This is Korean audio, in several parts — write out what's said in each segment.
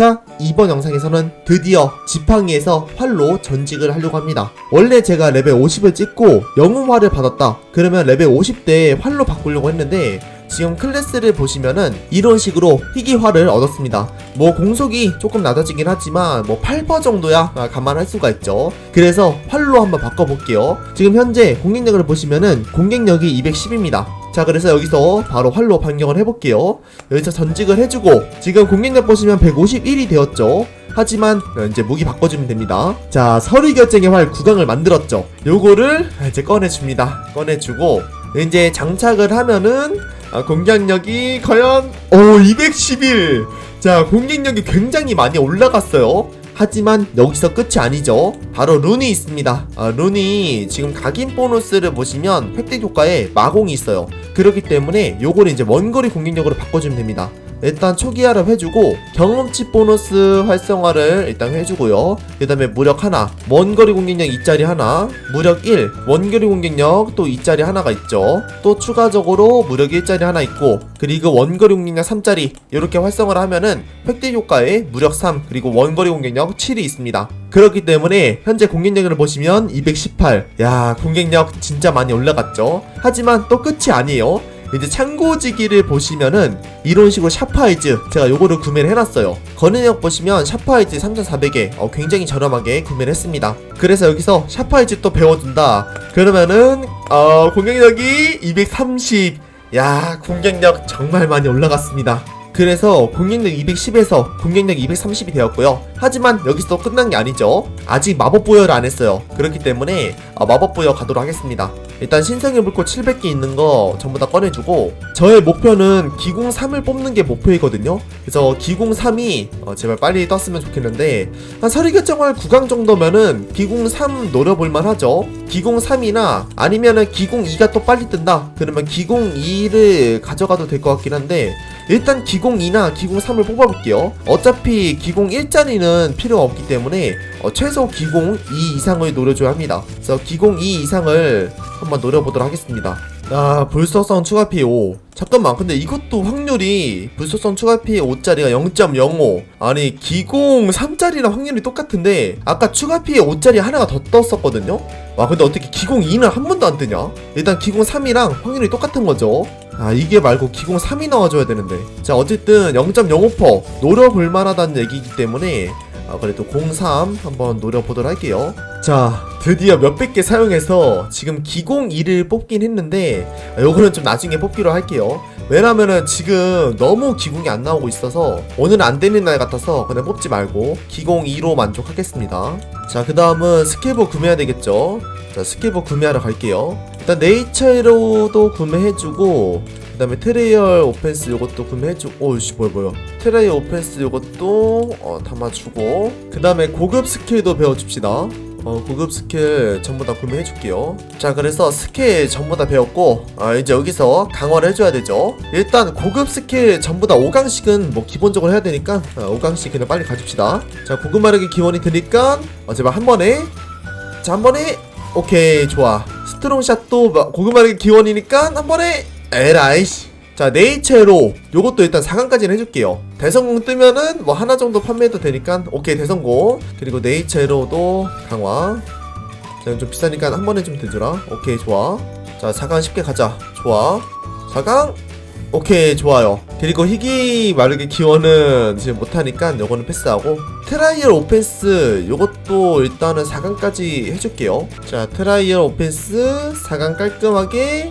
자, 이번 영상에서는 드디어 지팡이에서 활로 전직을 하려고 합니다. 원래 제가 레벨 50을 찍고 영웅화를 받았다. 그러면 레벨 50대에 활로 바꾸려고 했는데 지금 클래스를 보시면은 이런 식으로 희귀화를 얻었습니다. 뭐 공속이 조금 낮아지긴 하지만 뭐 8% 정도야 아, 감안할 수가 있죠. 그래서 활로 한번 바꿔볼게요. 지금 현재 공격력을 보시면은 공격력이 210입니다. 자 그래서 여기서 바로 활로 변경을 해볼게요. 여기서 전직을 해주고 지금 공격력 보시면 151이 되었죠. 하지만 이제 무기 바꿔주면 됩니다. 자 서리 결정의 활 구강을 만들었죠. 요거를 이제 꺼내줍니다. 꺼내주고 이제 장착을 하면은 아, 공격력이 과연 오 211. 자 공격력이 굉장히 많이 올라갔어요. 하지만 여기서 끝이 아니죠. 바로 룬이 있습니다. 아, 룬이 지금 각인 보너스를 보시면 획득 효과에 마공이 있어요. 그렇기 때문에 요거를 이제 원거리 공격력으로 바꿔주면 됩니다. 일단 초기화를 해주고 경험치 보너스 활성화를 일단 해주고요. 그 다음에 무력 하나, 원거리 공격력 2짜리 하나, 무력 1, 원거리 공격력 또 2짜리 하나가 있죠. 또 추가적으로 무력 1짜리 하나 있고 그리고 원거리 공격력 3짜리 이렇게 활성화를 하면은 획득 효과에 무력 3 그리고 원거리 공격력 7이 있습니다. 그렇기 때문에 현재 공격력을 보시면 218. 야 공격력 진짜 많이 올라갔죠. 하지만 또 끝이 아니에요. 이제 창고지기를 보시면은 이런 식으로 샤파이즈 제가 요거를 구매를 해놨어요 거능력 보시면 샤파이즈 3400에 어, 굉장히 저렴하게 구매를 했습니다 그래서 여기서 샤파이즈 또 배워준다 그러면은 어, 공격력이 230야 공격력 정말 많이 올라갔습니다 그래서 공격력 210에서 공격력 230이 되었고요. 하지만 여기서 끝난 게 아니죠. 아직 마법 부여를 안 했어요. 그렇기 때문에 어, 마법 부여 가도록 하겠습니다. 일단 신성의 불꽃 700개 있는 거 전부 다 꺼내주고 저의 목표는 기공 3을 뽑는 게 목표이거든요. 그래서 기공 3이 어, 제발 빨리 떴으면 좋겠는데 한 서리 결정할 9강 정도면은 기공 3 노려볼만 하죠. 기공 3이나 아니면은 기공 2가 또 빨리 뜬다. 그러면 기공 2를 가져가도 될 것 같긴 한데 일단 기공 2나 기공 3을 뽑아볼게요. 어차피 기공 1짜리는 필요가 없기 때문에 어, 최소 기공 2 이상을 노려줘야 합니다. 그래서 기공 2 이상을 한번 노려보도록 하겠습니다. 아, 불속성 추가 피해 5. 잠깐만, 근데 이것도 확률이 불속성 추가 피해 5짜리가 0.05. 아니, 기공 3짜리랑 확률이 똑같은데, 아까 추가 피해 5짜리 하나가 더 떴었거든요? 와, 근데 어떻게 기공 2는 한 번도 안 뜨냐? 일단 기공 3이랑 확률이 똑같은 거죠. 아, 이게 말고 기공 3이 나와줘야 되는데. 자, 어쨌든 0.05% 노려볼 만하다는 얘기이기 때문에, 아, 그래도 03 한번 노려보도록 할게요. 자, 드디어 몇백 개 사용해서 지금 기공 2를 뽑긴 했는데, 아, 요거는 좀 나중에 뽑기로 할게요. 왜냐면은 지금 너무 기공이 안 나오고 있어서 오늘은 안 되는 날 같아서 그냥 뽑지 말고 기공 2로 만족하겠습니다. 자, 그 다음은 스케보 구매해야 되겠죠? 자, 스케보 구매하러 갈게요. 일단 네이처로도 구매해주고, 그 다음에 트레이얼 오펜스 요것도 구매해주고 오우씨 뭐야 뭐야. 트레이얼 오펜스 요것도 어, 담아주고 그 다음에 고급 스킬도 배워줍시다. 어, 고급 스킬 전부 다 구매해줄게요. 자 그래서 스킬 전부 다 배웠고 아, 이제 여기서 강화를 해줘야 되죠. 일단 고급 스킬 전부 다 5강씩은 뭐 기본적으로 해야 되니까 아, 5강씩 그냥 빨리 가줍시다. 자 고급 마력의 기원이 드니까 어, 제발 한 번에 자 한 번에 오케이 좋아. 스트롱샷도 마력의 기원이니까 한 번에 에라이씨. 자 네이체로 요것도 일단 4강까지는 해줄게요. 대성공 뜨면은 뭐 하나 정도 판매해도 되니까 오케이 대성공. 그리고 네이체로도 강화. 자, 좀 비싸니까 한 번에 좀 대주라. 오케이 좋아. 자 4강 쉽게 가자. 좋아. 4강 오케이 좋아요. 그리고 희귀 마르게 기원은 지금 못하니까 요거는 패스하고 트라이얼 오펜스 요것도 일단은 4강까지 해줄게요. 자 트라이얼 오펜스 4강 깔끔하게.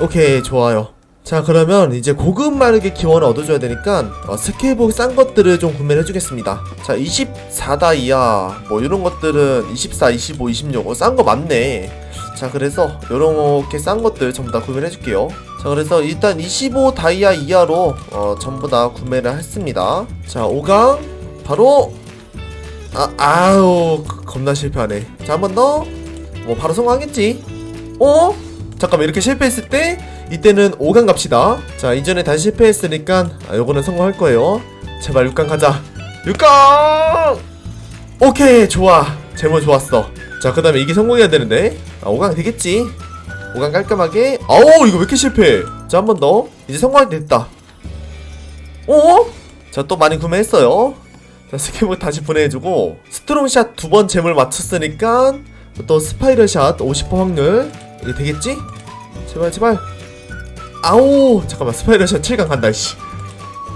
오케이 좋아요 자 그러면 이제 고급 마르게 기원을 얻어줘야 되니까 어, 스케일복 싼 것들을 좀 구매를 해주겠습니다. 자 24다이아 뭐 이런 것들은 24, 25, 26 어, 싼거 많네. 자 그래서 요렇게 싼 것들 전부 다 구매를 해줄게요. 자 그래서 일단 25 다이아 이하로 어, 전부 다 구매를 했습니다. 자 5강 바로 아 아우 겁나 실패하네. 자 한 번 더. 뭐 바로 성공하겠지? 어? 잠깐만 이렇게 실패했을 때 이때는 5강 갑시다. 자 이전에 다시 실패했으니까 아, 요거는 성공할 거예요. 제발 6강 가자. 6강! 오케이 좋아. 제목 좋았어. 자 그 다음에 이게 성공해야 되는데. 아 5강 되겠지. 5강 깔끔하게. 아우 이거 왜 이렇게 실패? 자 한 번 더. 이제 성공할 때 됐다. 어? 자또 많이 구매했어요. 자 스케브 다시 보내주고 스트롱샷 두 번 잼을 맞췄으니까 또 스파이럴샷 50% 확률. 이게 되겠지? 제발 제발 아오 잠깐만. 스파이럴샷 7강 간다 씨.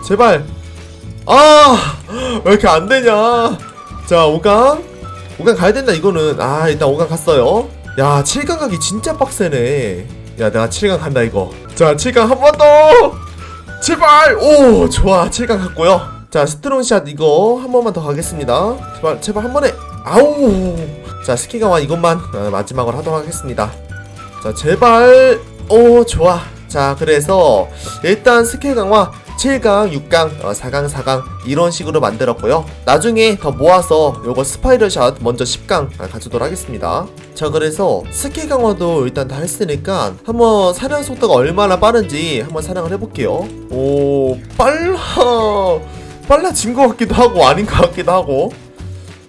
제발. 아 왜 이렇게 안 되냐. 자 5강. 5강 가야 된다 이거는. 아 일단 5강 갔어요. 야 7강 가기 진짜 빡세네. 야 내가 7강 간다 이거. 자 7강 한 번 더. 제발. 오 좋아. 7강 갔고요. 자 스트롱샷 이거 한 번만 더 가겠습니다. 제발 제발 한 번에. 아우. 자 스키가와 이것만. 어, 마지막으로 하도록 하겠습니다. 자 제발. 오 좋아 자 그래서 일단 스킬 강화 7강, 6강, 어, 4강, 4강 이런 식으로 만들었고요. 나중에 더 모아서 요거 스파이럴샷 먼저 10강 가져도록 하겠습니다. 자 그래서 스킬 강화도 일단 다 했으니까 한번 사냥 속도가 얼마나 빠른지 한번 사냥을 해볼게요. 오 빨라 빨라진 것 같기도 하고 아닌 것 같기도 하고.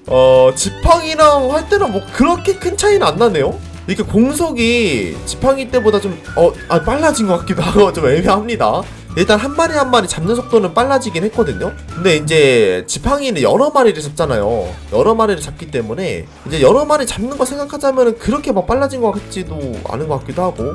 어 지팡이랑 할 때는 뭐 그렇게 큰 차이는 안 나네요. 이게 공속이 지팡이 때보다 좀 어 아, 빨라진 것 같기도 하고 좀 애매합니다. 일단 한 마리 한 마리 잡는 속도는 빨라지긴 했거든요. 근데 이제 지팡이는 여러 마리를 잡잖아요. 여러 마리를 잡기 때문에 이제 여러 마리 잡는 거 생각하자면 그렇게 막 빨라진 것 같지도 않은 것 같기도 하고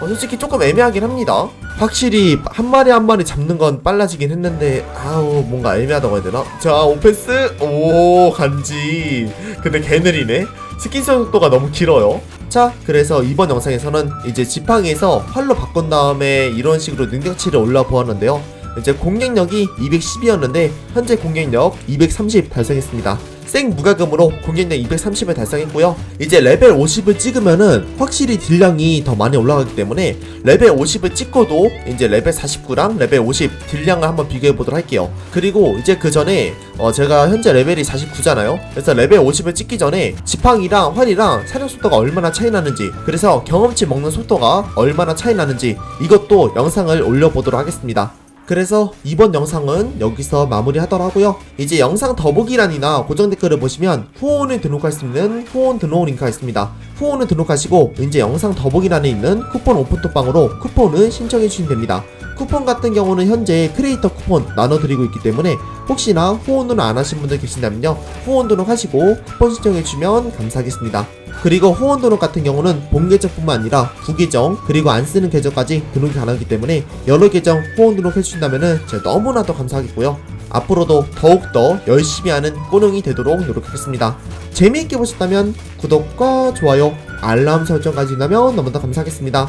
어, 솔직히 조금 애매하긴 합니다. 확실히 한 마리 한 마리 잡는 건 빨라지긴 했는데 아우 뭔가 애매하다고 해야 되나? 자 오펜스 오 간지 근데 개느리네 스킨 속도가 너무 길어요. 자 그래서 이번 영상에서는 이제 지팡이에서 활로 바꾼 다음에 이런 식으로 능력치를 올라 보았는데요. 이제 공격력이 210이었는데 현재 공격력 230 달성했습니다 생 무과금으로 공격력 230을 달성했고요. 이제 레벨 50을 찍으면은 확실히 딜량이 더 많이 올라가기 때문에 레벨 50을 찍고도 이제 레벨 49랑 레벨 50 딜량을 한번 비교해 보도록 할게요. 그리고 이제 그 전에 어 제가 현재 레벨이 49잖아요. 그래서 레벨 50을 찍기 전에 지팡이랑 활이랑 사냥 속도가 얼마나 차이 나는지 그래서 경험치 먹는 속도가 얼마나 차이 나는지 이것도 영상을 올려보도록 하겠습니다 그래서 이번 영상은 여기서 마무리하더라고요. 이제 영상 더보기란이나 고정 댓글을 보시면 후원을 등록할 수 있는 후원 등록 링크가 있습니다. 후원을 등록하시고 이제 영상 더보기란에 있는 쿠폰 오픈톡방으로 쿠폰을 신청해 주시면 됩니다. 쿠폰 같은 경우는 현재 크리에이터 쿠폰 나눠드리고 있기 때문에 혹시나 후원을 안 하신 분들 계신다면요 후원 등록 하시고 쿠폰 신청해 주시면 감사하겠습니다. 그리고 후원 등록 같은 경우는 본 계정뿐만 아니라 부계정 그리고 안 쓰는 계정까지 등록이 가능하기 때문에 여러 계정 후원 등록해 주신다면은 제가 너무나도 감사하겠고요. 앞으로도 더욱더 열심히 하는 꼬능이 되도록 노력하겠습니다. 재미있게 보셨다면 구독과 좋아요, 알람 설정까지 있다면 너무나 감사하겠습니다.